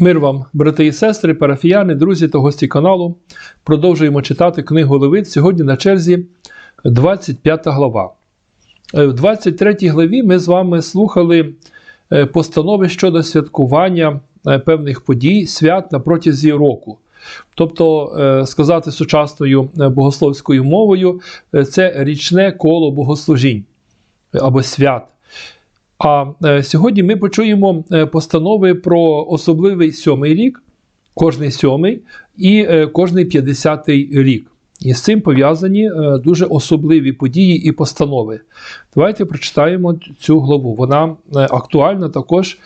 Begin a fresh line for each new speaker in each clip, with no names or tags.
Мир вам, брати і сестри, парафіяни, друзі та гості каналу. Продовжуємо читати книгу Левит. Сьогодні на черзі 25 глава. Е, В 23 главі ми з вами слухали е, постанови щодо святкування е, певних подій, свят на протязі року. Тобто, сказати сучасною богословською мовою, це річне коло богослужінь або свят. А е, сьогодні ми почуємо е, постанови про особливий сьомий рік, кожний сьомий і е, кожний п'ятдесятий рік. І з цим пов'язані дуже особливі події і постанови. Давайте прочитаємо цю главу. Вона актуальна також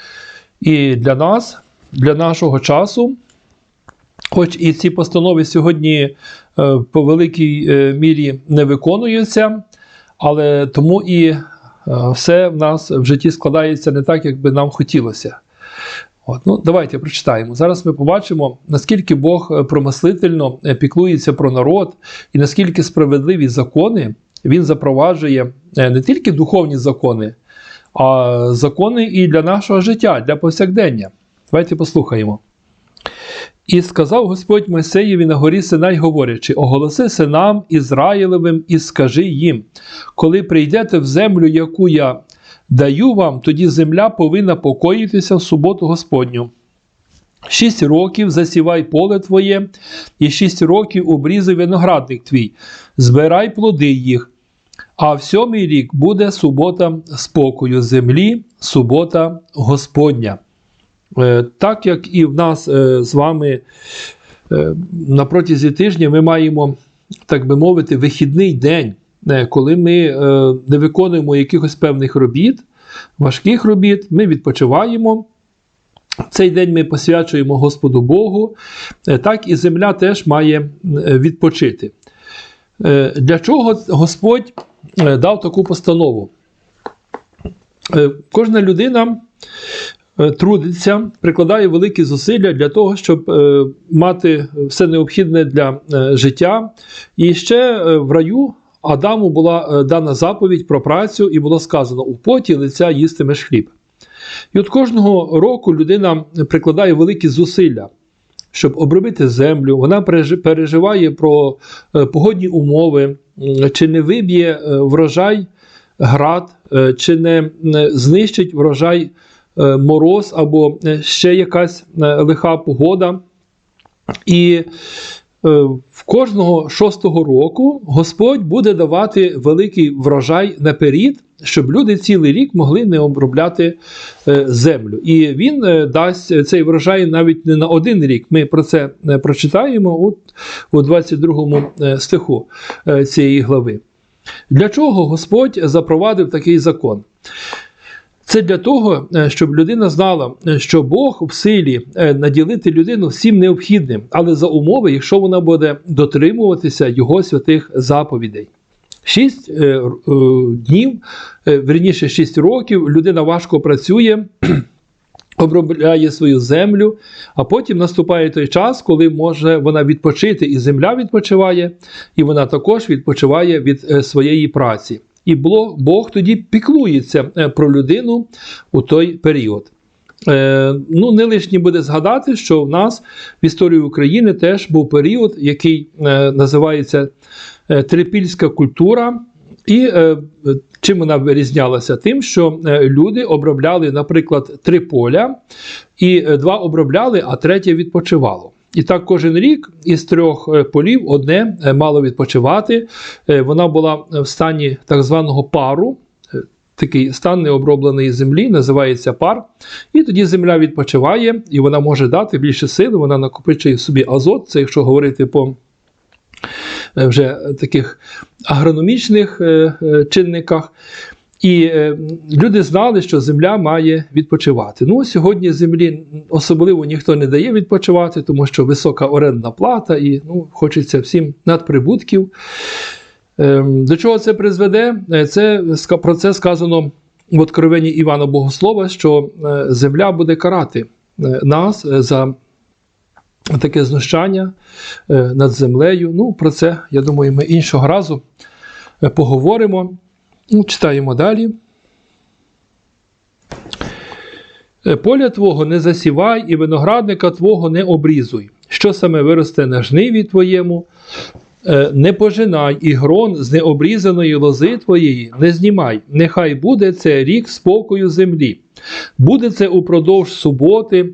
і для нас, для нашого часу. Хоч і ці постанови сьогодні по великій мірі не виконуються, але тому і все в нас в житті складається не так, як би нам хотілося. От, ну, Давайте прочитаємо. Зараз ми побачимо, наскільки Бог е, промислительно е, піклується про народ, і наскільки справедливі закони Він запроваджує е, не тільки духовні закони, а закони і для нашого життя, для повсякдення. Давайте послухаємо. І сказав Господь Мойсеєві на горі Синай, говорячи: оголоси синам Ізраїлевим і скажи їм: коли прийдете в землю, яку я даю вам, тоді земля повинна покоїтися в суботу Господню. Шість років засівай поле твоє, і шість років обрізай виноградник твій, збирай плоди їх. А в сьомий рік буде субота спокою землі, субота Господня. Е, Так як і в нас е, з вами е, на протязі тижня ми маємо, так би мовити, вихідний день, коли ми не виконуємо якихось певних робіт, важких робіт, ми відпочиваємо. Цей день ми посвячуємо Господу Богу, так і земля теж має відпочити. Для чого Господь дав таку постанову? Кожна людина трудиться, прикладає великі зусилля для того, щоб е, мати все необхідне для е, життя. І ще е, в раю Адаму була е, дана заповідь про працю, і було сказано: у поті лиця їстимеш хліб. І от кожного року людина прикладає великі зусилля, щоб обробити землю. Вона переживає про е, погодні умови, чи не виб'є е, врожай град, е, чи не знищить врожай е, мороз або е, ще якась е, лиха погода. І е, в кожного шостого року Господь буде давати великий врожай наперед, щоб люди цілий рік могли не обробляти е, землю. І він е, дасть цей врожай навіть не на один рік. Ми про це е, прочитаємо от, у 22 е, стиху е, цієї глави. Для чого Господь запровадив такий закон? Це для того, е, щоб людина знала, е, що Бог в силі е, наділити людину всім необхідним, але за умови, якщо вона буде дотримуватися його святих заповідей. Шість днів, е, верніше, шість років людина важко працює, обробляє свою землю, а потім наступає той час, коли може вона відпочити, і земля відпочиває, і вона також відпочиває від своєї праці. І Бог, тоді піклується е, про людину у той період. Е, ну, не лишні буде згадати, що в нас в історії України теж був період, який е, називається трипільська культура. І е, чим вона вирізнялася? Тим, що люди обробляли, наприклад, три поля, і два обробляли, а третє відпочивало. І так кожен рік із трьох е, полів одне е, мало відпочивати. Е, Вона була в стані так званого пару. Такий стан необробленої землі називається пар. І тоді земля відпочиває, і вона може дати більше сили, вона накопичує собі азот. Це якщо говорити по вже таких агрономічних чинниках. І е, люди знали, що земля має відпочивати. Ну, сьогодні землі особливо ніхто не дає відпочивати, тому що висока орендна плата і ну, хочеться всім надприбутків. Е, До чого це призведе? Е, Це про це сказано в Откровенні Івана Богослова, що е, земля буде карати е, нас за таке знущання над землею. Ну, про це, я думаю, ми іншого разу поговоримо. Ну, читаємо далі. Е, Поля твого не засівай, і виноградника твого не обрізуй. Що саме виросте на жниві твоєму, Е, не пожинай і грон з необрізаної лози твоєї не знімай. Нехай буде це рік спокою землі. Буде це упродовж суботи,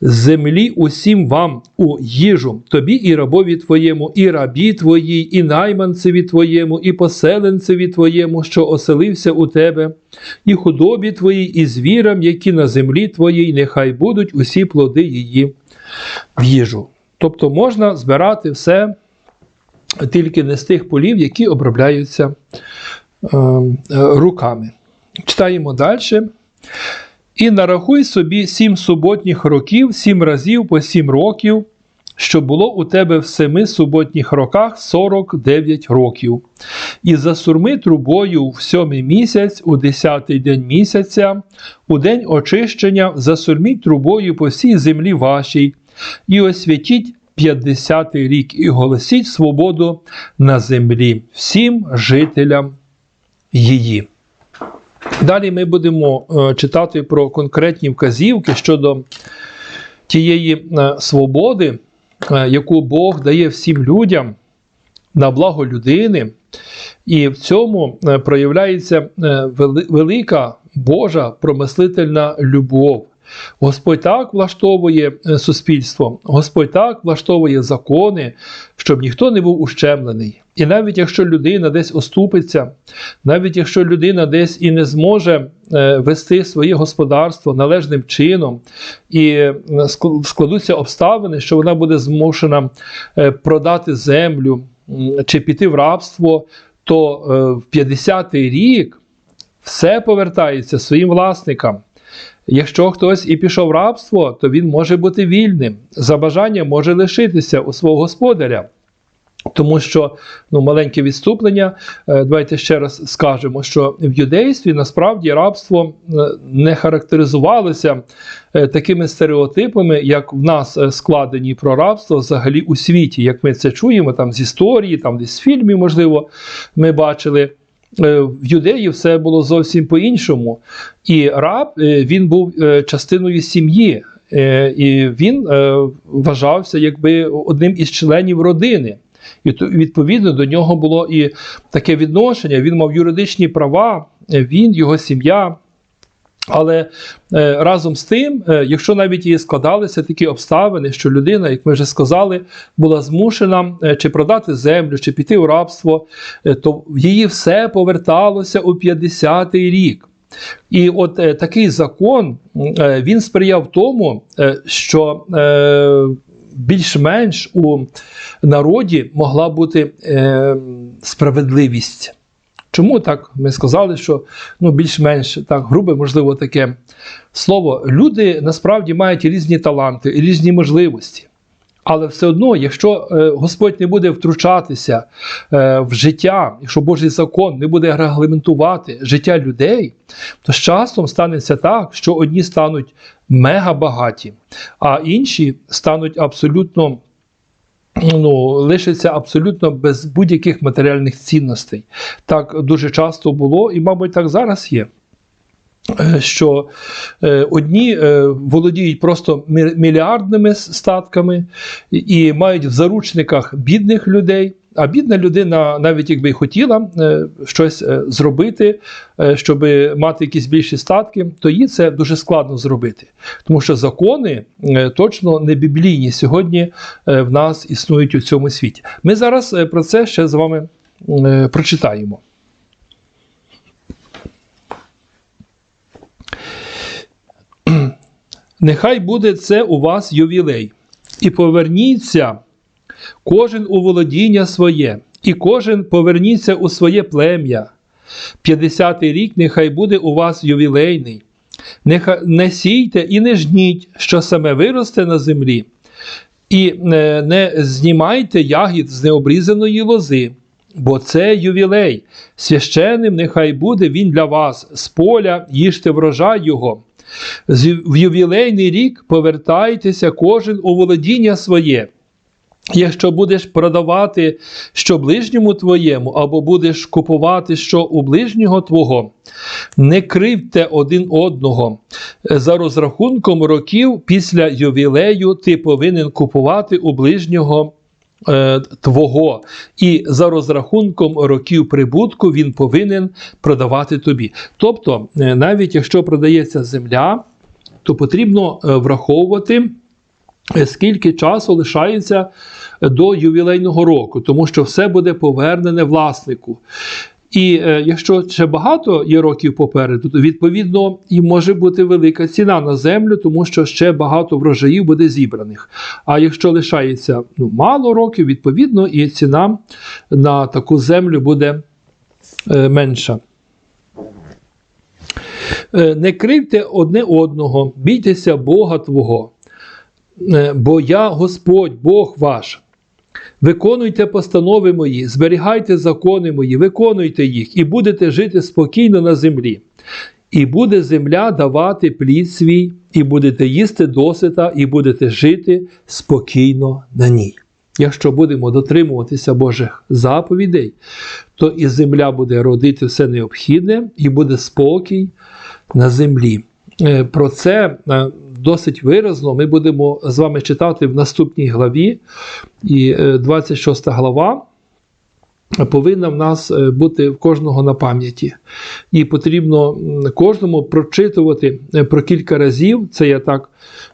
землі усім вам у їжу, тобі і рабові твоєму, і рабі твоїй, і найманцеві твоєму, і поселенцеві твоєму, що оселився у тебе, і худобі твоїй, і звірам, які на землі твоїй, нехай будуть усі плоди її в їжу. Тобто можна збирати все тільки не з тих полів, які обробляються е, е, руками. Читаємо далі. І нарахуй собі сім суботніх років, сім разів по сім років, що було у тебе в семи суботніх роках 49 років. І засурми трубою в сьомий місяць, у десятий день місяця, у день очищення, засурміть трубою по всій землі вашій, і освятіть 50-й рік, і голосіть свободу на землі всім жителям її. Далі ми будемо е, читати про конкретні вказівки щодо тієї е, свободи, е, яку Бог дає всім людям на благо людини. І в цьому проявляється велика Божа промислительна любов. Господь так влаштовує е, суспільство, Господь так влаштовує закони, щоб ніхто не був ущемлений. І навіть якщо людина десь оступиться, навіть якщо людина десь і не зможе е, вести своє господарство належним чином, і е, складуться обставини, що вона буде змушена продати землю чи піти в рабство, то в 50-й рік все повертається своїм власникам. Якщо хтось і пішов в рабство, то він може бути вільним. За бажанням може лишитися у свого господаря. Тому що ну, маленьке відступлення, е, давайте ще раз скажемо, що в юдействі насправді рабство е, не характеризувалося е, такими стереотипами, як в нас складені про рабство взагалі у світі, як ми це чуємо там з історії, там десь з фільмів, можливо, ми бачили. Е, В юдеї все було зовсім по-іншому. І раб е, він був е, частиною сім'ї, і він вважався якби одним із членів родини. І відповідно до нього було і таке відношення. Він мав юридичні права, він, його сім'я. Але е, разом з тим, е, якщо навіть і складалися такі обставини, що людина, як ми вже сказали, була змушена е, чи продати землю, чи піти у рабство, то її все поверталося у 50-й рік. І от такий закон він сприяв тому, що більш-менш у народі могла бути справедливість. Чому так ми сказали, що ну, більш-менш так грубе, можливо, таке слово. Люди насправді мають різні таланти, різні можливості. Але все одно, якщо е, Господь не буде втручатися е, в життя, якщо Божий закон не буде регламентувати життя людей, то з часом станеться так, що одні стануть мега багаті, а інші стануть абсолютно ну, лишиться абсолютно без будь-яких матеріальних цінностей. Так дуже часто було, і, мабуть, так зараз є. е, Що е, одні е, володіють просто мільярдними статками і, і мають в заручниках бідних людей. А бідна людина, навіть якби й хотіла е, щось е, зробити, е, щоб мати якісь більші статки, то їй це дуже складно зробити. Тому що закони точно не біблійні сьогодні в нас існують у цьому світі. Ми зараз про це ще з вами прочитаємо. Нехай буде це у вас ювілей, і поверніться кожен у володіння своє, і кожен поверніться у своє плем'я. П'ятдесятий рік нехай буде у вас ювілейний. Нехай не сійте і не жніть, що саме виросте на землі, і е, не знімайте ягід з необрізаної лози, бо це ювілей. Священним нехай буде він для вас, з поля їжте врожай його. В ювілейний рік повертайтеся кожен у володіння своє. Якщо будеш продавати що ближньому твоєму, або будеш купувати що у ближнього твого, не кривте один одного. За розрахунком років після ювілею ти повинен купувати у ближнього е, твого, і за розрахунком років прибутку він повинен продавати тобі. Тобто, е, навіть якщо продається земля, то потрібно е, враховувати. Скільки часу лишається до ювілейного року, тому що все буде повернене власнику. І е, якщо ще багато є років попереду, то відповідно і може бути велика ціна на землю, тому що ще багато врожаїв буде зібраних. А якщо лишається ну, мало років, відповідно, і ціна на таку землю буде е, менша. Е, Не кривте одне одного, бійтеся Бога Твого, бо я Господь, Бог ваш. Виконуйте постанови мої, зберігайте закони мої, виконуйте їх, і будете жити спокійно на землі. І буде земля давати плід свій, і будете їсти досита, і будете жити спокійно на ній. Якщо будемо дотримуватися Божих заповідей, то і земля буде родити все необхідне, і буде спокій на землі. Е, Про це е, досить виразно ми будемо з вами читати в наступній главі, і е, 26 глава повинна в нас е, бути в кожного на пам'яті. І потрібно кожному прочитувати е, про кілька разів. Це я так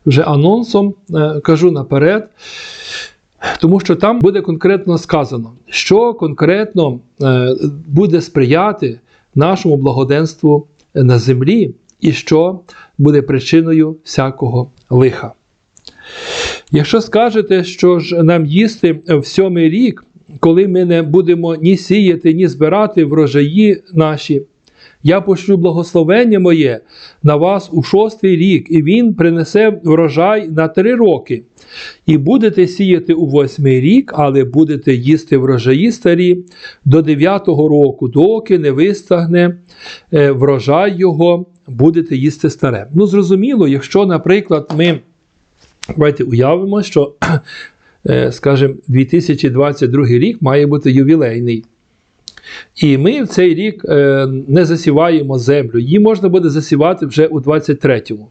вже анонсом е, кажу наперед. Тому що там буде конкретно сказано, що конкретно е, буде сприяти нашому благоденству на землі, і що буде причиною всякого лиха. Якщо скажете, що ж нам їсти в сьомий рік, коли ми не будемо ні сіяти, ні збирати врожаї наші, я пошлю благословення моє на вас у шостий рік, і він принесе врожай на три роки. І будете сіяти у восьмий рік, але будете їсти врожаї старі до дев'ятого року, доки не вистагне е, врожай його, будете їсти старе. Ну, зрозуміло, якщо, наприклад, ми давайте уявимо, що, е, скажімо, 2022 рік має бути ювілейний. І ми в цей рік е, не засіваємо землю. Її можна буде засівати вже у 23-му.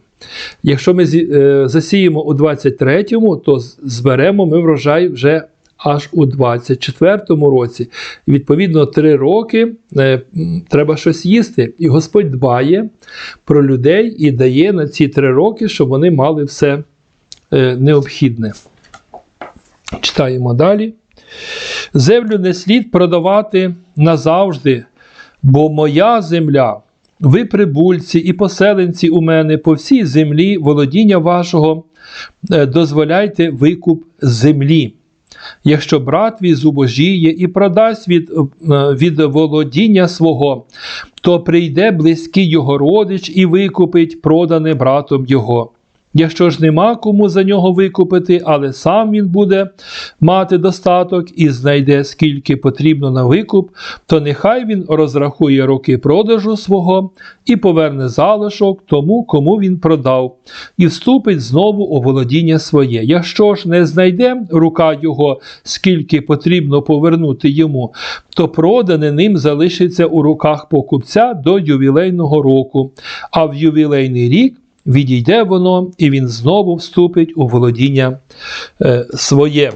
Якщо ми е, засіємо у 23-му, то зберемо ми врожай вже аж у 24-му році. Відповідно, три роки е, треба щось їсти. І Господь дбає про людей і дає на ці три роки, щоб вони мали все необхідне. Читаємо далі. Землю не слід продавати назавжди, бо моя земля, ви прибульці і поселенці у мене по всій землі володіння вашого, е, дозволяйте викуп землі. Якщо брат твій зубожіє і продасть від, е, від володіння свого, то прийде близький його родич і викупить продане братом його. Якщо ж нема кому за нього викупити, але сам він буде мати достаток і знайде скільки потрібно на викуп, то нехай він розрахує роки продажу свого і поверне залишок тому, кому він продав, і вступить знову у володіння своє. Якщо ж не знайде рука його, скільки потрібно повернути йому, то продане ним залишиться у руках покупця до ювілейного року, а в ювілейний рік відійде воно, і він знову вступить у володіння е, своє.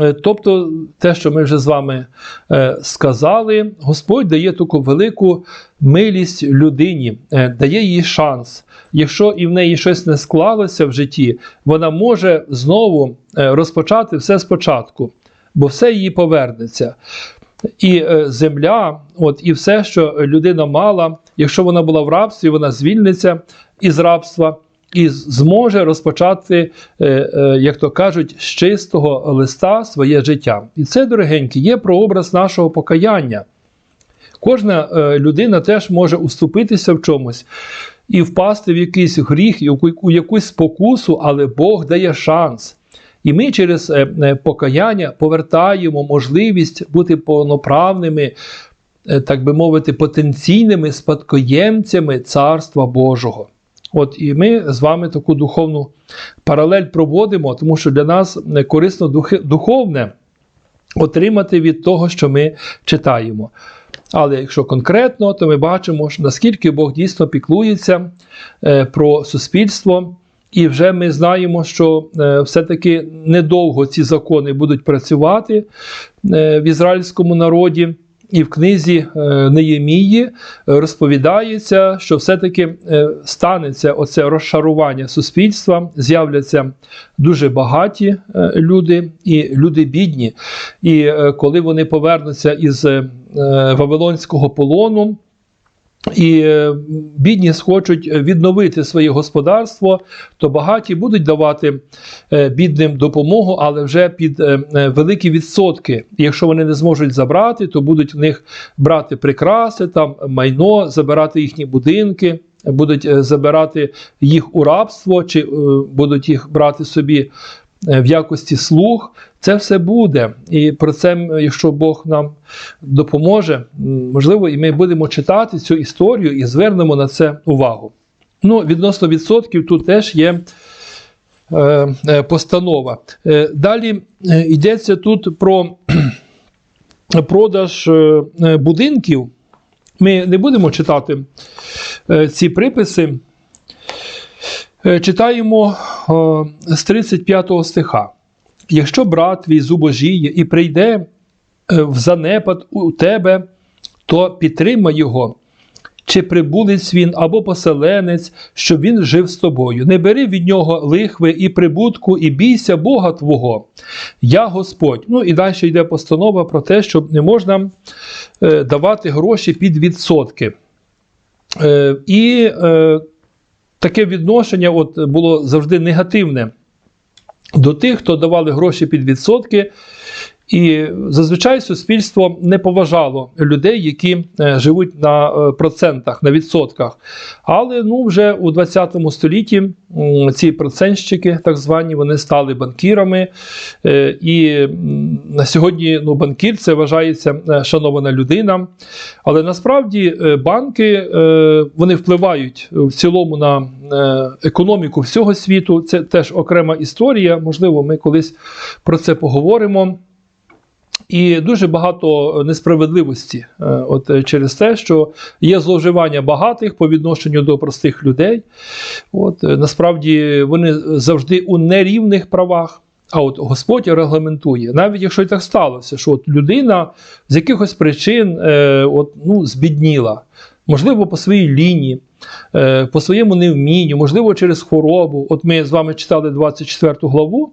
Е, Тобто, те, що ми вже з вами е, сказали, Господь дає таку велику милість людині, дає їй шанс. Якщо і в неї щось не склалося в житті, вона може знову розпочати все спочатку, бо все їй повернеться. І е, земля, от, і все, що людина мала, якщо вона була в рабстві, вона звільниться із рабства і зможе розпочати, е, е, як то кажуть, з чистого листа своє життя. І це, дорогенькі, є прообраз нашого покаяння. Кожна людина теж може уступитися в чомусь і впасти в якийсь гріх, у якусь спокусу, але Бог дає шанс. І ми через е, е, покаяння повертаємо можливість бути повноправними, е, так би мовити, потенційними спадкоємцями Царства Божого. От і ми з вами таку духовну паралель проводимо, тому що для нас корисно духовне отримати від того, що ми читаємо. Але якщо конкретно, то ми бачимо, наскільки Бог дійсно піклується про суспільство, і вже ми знаємо, що е, все-таки недовго ці закони будуть працювати е, в ізраїльському народі. І в книзі е, Неємії розповідається, що все-таки станеться оце розшарування суспільства, з'являться дуже багаті люди і люди бідні. І коли вони повернуться із Вавилонського полону, і е, бідні схочуть відновити своє господарство, то багаті будуть давати е, бідним допомогу, але вже під е, великі відсотки. Якщо вони не зможуть забрати, то будуть в них брати прикраси, там майно, забирати їхні будинки, будуть забирати їх у рабство, чи будуть їх брати собі в якості слуг. Це все буде. І про це, якщо Бог нам допоможе, можливо, і ми будемо читати цю історію і звернемо на це увагу. Ну, відносно відсотків, тут теж є е, е, постанова. Е, далі е, йдеться тут про продаж е, е, будинків. Ми не будемо читати е, ці приписи. Е, Читаємо е, з 35 стиха. Якщо брат твій зубожіє і прийде е, в занепад у тебе, то підтримай його, чи прибулець він або поселенець, щоб він жив з тобою. Не бери від нього лихви і прибутку, і бійся Бога Твого. Я Господь. Ну і далі йде постанова про те, що не можна давати гроші під відсотки. І таке відношення от, було завжди негативне до тих, хто давали гроші під відсотки. І зазвичай суспільство не поважало людей, які е, живуть на е, процентах, на відсотках. Але ну, вже у 20 столітті ці процентщики, так звані, вони стали банкірами. Е, І на сьогодні ну, банкір це вважається шанована людина. Але насправді банки вони впливають в цілому на економіку всього світу. Це теж окрема історія. Можливо, ми колись про це поговоримо. І дуже багато несправедливості, е, от е, через те, що є зловживання багатих по відношенню до простих людей. От е, насправді вони завжди у нерівних правах. А от Господь регламентує, навіть якщо так сталося, що от людина з якихось причин е, от, ну, збідніла, можливо, по своїй лінії, е, по своєму невмінню, можливо, через хворобу. От ми з вами читали 24 главу.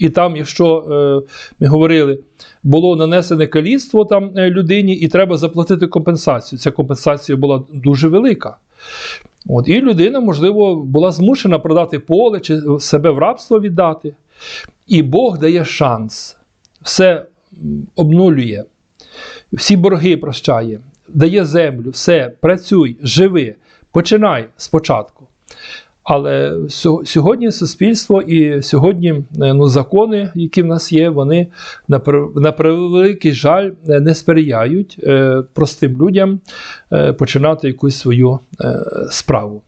І там, якщо е, ми говорили, було нанесене каліцтво там е, людині, і треба заплатити компенсацію. Ця компенсація була дуже велика. От, і людина, можливо, була змушена продати поле чи себе в рабство віддати. І Бог дає шанс, все обнулює, всі борги прощає, дає землю, все, працюй, живи, починай спочатку. Але сьогодні суспільство і сьогодні е, ну, закони, які в нас є, вони на, превеликий жаль е, не сприяють е, простим людям починати якусь свою справу.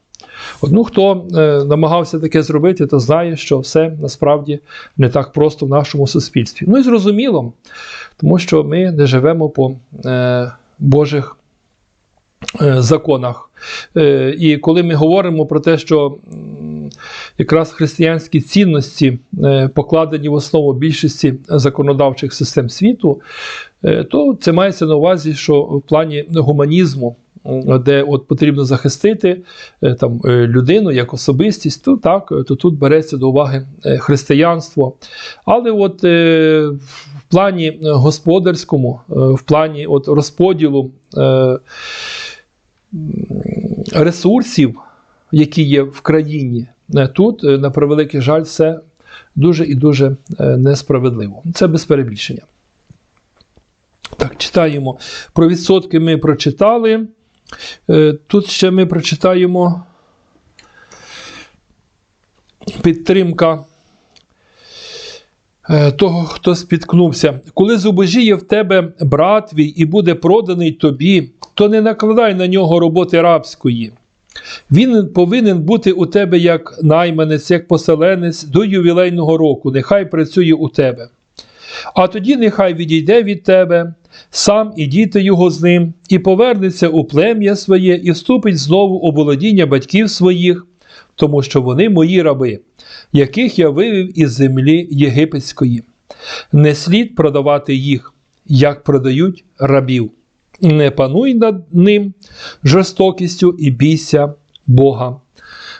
От, ну, хто намагався таке зробити, то знає, що все насправді не так просто в нашому суспільстві. Ну і зрозуміло, тому що ми не живемо по Божих законах. Е, І коли ми говоримо про те, що якраз християнські цінності е, покладені в основу більшості законодавчих систем світу, е, то це мається на увазі, що в плані гуманізму. Де от потрібно захистити е, там е, людину як особистість, то так, то тут береться до уваги е, християнство. Але от е, в плані господарському, е, в плані от розподілу е, ресурсів, які є в країні, е, тут, е, на превеликий жаль, все дуже і дуже е, несправедливо. Це без перебільшення. Так, читаємо. Про відсотки ми прочитали. Тут ще ми прочитаємо підтримка того, хто спіткнувся. Коли зубожіє в тебе брат твій і буде проданий тобі, то не накладай на нього роботи рабської. Він повинен бути у тебе як найманець, як поселенець до ювілейного року, нехай працює у тебе. А тоді нехай відійде від тебе, сам і діти його з ним, і повернеться у плем'я своє, і вступить знову у володіння батьків своїх, тому що вони мої раби, яких я вивів із землі єгипетської. Не слід продавати їх, як продають рабів. Не пануй над ним жорстокістю і бійся Бога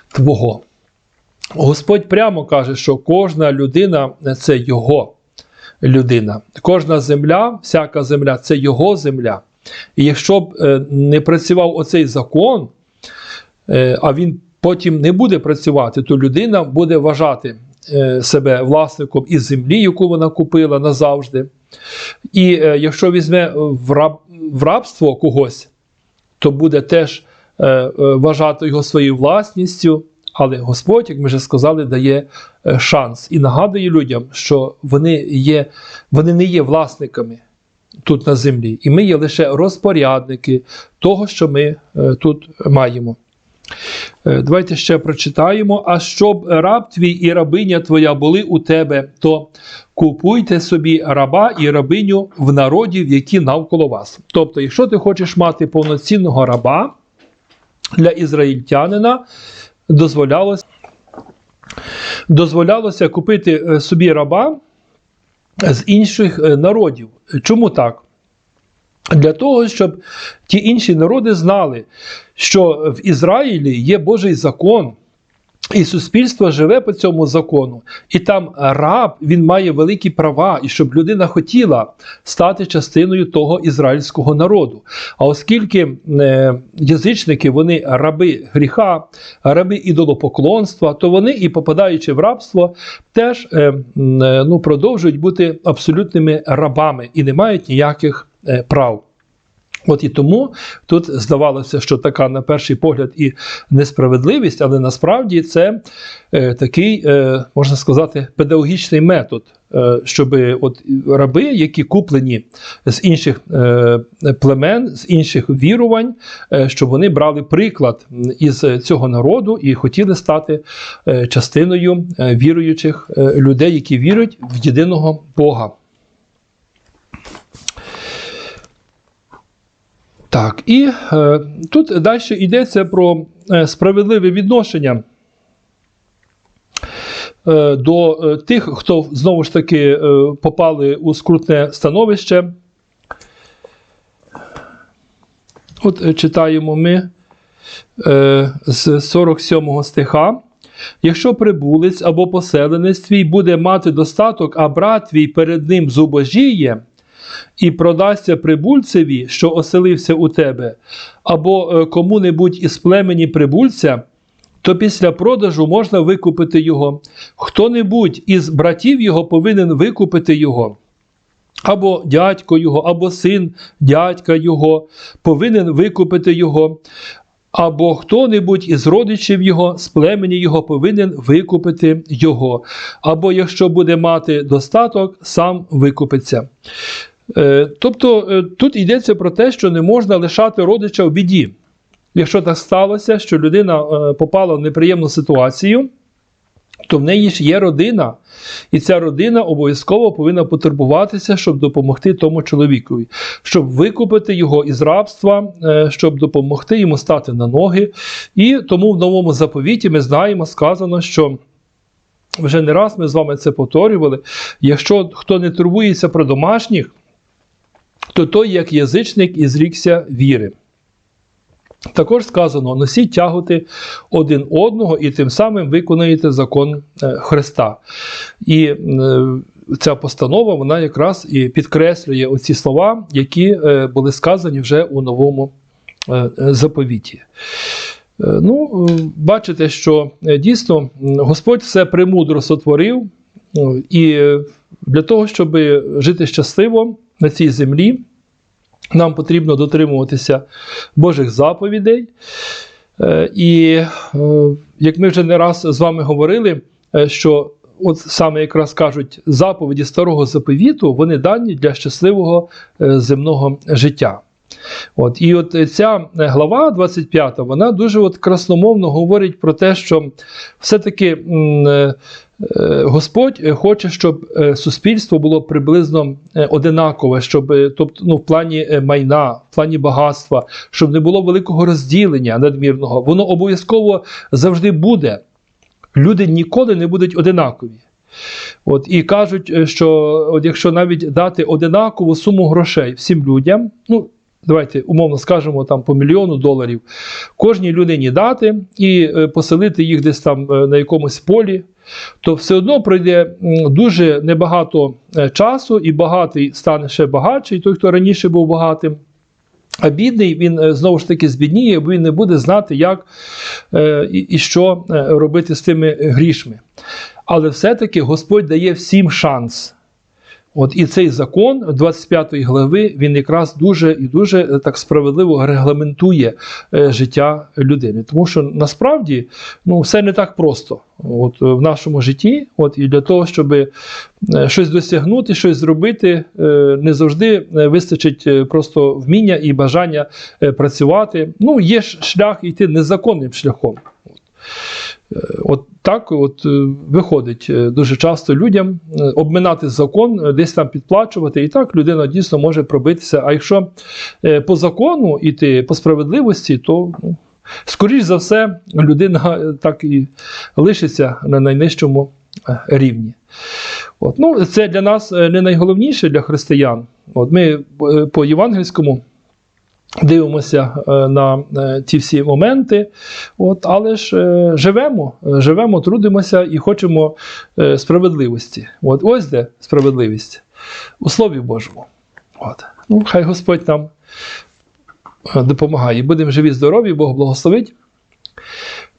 Твого. Господь прямо каже, що кожна людина це Його людина. Кожна земля, всяка земля це Його земля. І якщо б е, не працював оцей закон, е, а він потім не буде працювати, то людина буде вважати е, себе власником із землі, яку вона купила назавжди. І якщо візьме в, раб, в рабство когось, то буде теж е, е, вважати його своєю власністю. Але Господь, як ми вже сказали, дає е, шанс і нагадує людям, що вони, є, вони не є власниками тут на землі, і ми є лише розпорядники того, що ми тут маємо. Е, Давайте ще прочитаємо. А щоб раб твій і рабиня твоя були у тебе, то купуйте собі раба і рабиню в народів, які навколо вас. Тобто, якщо ти хочеш мати повноцінного раба для ізраїльтянина, дозволялося, дозволялося купити е, собі раба з інших е, народів. Чому так? Для того, щоб ті інші народи знали, що в Ізраїлі є Божий закон, і суспільство живе по цьому закону, і там раб він має великі права, і щоб людина хотіла стати частиною того ізраїльського народу. А оскільки е, язичники вони раби гріха, раби ідолопоклонства, то вони, і попадаючи в рабство, теж е, е, ну, продовжують бути абсолютними рабами і не мають ніяких прав. От і тому тут здавалося, що така, на перший погляд, і несправедливість, але насправді це е, такий, е, можна сказати, педагогічний метод, е, щоб от раби, які куплені з інших е, племен, з інших вірувань, е, щоб вони брали приклад із цього народу і хотіли стати е, частиною е, віруючих е, людей, які вірують в єдиного Бога. Так, і е, тут далі йдеться про е, справедливе відношення е, до е, тих, хто знову ж таки попали у скрутне становище. От читаємо ми з 47 стиха. Якщо прибулець або поселенець твій буде мати достаток, а брат твій перед ним зубожіє, і продасться прибульцеві, що оселився у тебе, або е, кому-небудь із племені прибульця, то після продажу можна викупити його. Хто-небудь із братів його повинен викупити його. Або дядько його, або син дядька його повинен викупити його, або хто-небудь із родичів його, з племені його повинен викупити його, або якщо буде мати достаток, сам викупиться. Е, Тобто е, тут йдеться про те, що не можна лишати родича в біді. Якщо так сталося, що людина е, попала в неприємну ситуацію, то в неї ж є родина, і ця родина обов'язково повинна потурбуватися, щоб допомогти тому чоловікові, щоб викупити його із рабства, щоб допомогти йому стати на ноги. І тому в новому заповіті ми знаємо, сказано, що. Вже не раз ми з вами це повторювали. Якщо хто не турбується про домашніх, то той, як язичник, і зрікся віри. Також сказано: носіть тяготи один одного і тим самим виконуєте закон е, Христа. І е, ця постанова вона якраз і підкреслює оці слова, які е, були сказані вже у новому заповіті. Ну, бачите, що дійсно Господь все премудро сотворив, е, і для того, щоб жити щасливо на цій землі, нам потрібно дотримуватися Божих заповідей. Е, І е, як ми вже не раз з вами говорили, е, що от саме якраз кажуть, заповіді старого заповіту, вони дані для щасливого земного життя. От, і от ця глава 25, вона дуже от красномовно говорить про те, що все-таки Господь е, хоче, щоб е, суспільство було приблизно е, одинакове, щоб е, тобто, ну, в плані е, майна, в плані багатства, щоб не було великого розділення надмірного. Воно обов'язково завжди буде. Люди ніколи не будуть одинакові. От, і кажуть, е, що от якщо навіть дати одинакову суму грошей всім людям, ну давайте умовно скажемо там по мільйону доларів, кожній людині дати і е, поселити їх десь там е, на якомусь полі, то все одно пройде дуже небагато е, часу, і багатий стане ще багатший, той, хто раніше був багатим. А бідний він е, знову ж таки збідніє, бо він не буде знати, як е, і, що робити з тими грішми. Але все-таки Господь дає всім шанс. От і цей закон 25 глави він якраз дуже і дуже е, так справедливо регламентує е, життя людини. Тому що насправді ну, все не так просто от, е, в нашому житті. От, і для того, щоб щось досягнути, щось зробити, не завжди вистачить просто вміння і бажання працювати. Ну, є ж шлях йти незаконним шляхом. От. Е, так от е, виходить е, дуже часто людям обминати закон, десь там підплачувати, і так людина дійсно може пробитися. А якщо по закону іти по справедливості, то ну, скоріш за все людина так і лишиться на найнижчому рівні. От, ну, це для нас не найголовніше для християн. От ми по євангельському дивимося е, на е, ці всі моменти, от, але ж е, живемо, живемо, трудимося і хочемо справедливості. От, ось де справедливість у Слові Божому. От. Ну, хай Господь нам допомагає. Будемо живі, здорові, Бог благословить.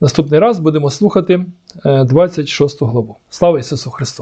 Наступний раз будемо слухати е, 26 главу. Слава Ісусу Христу!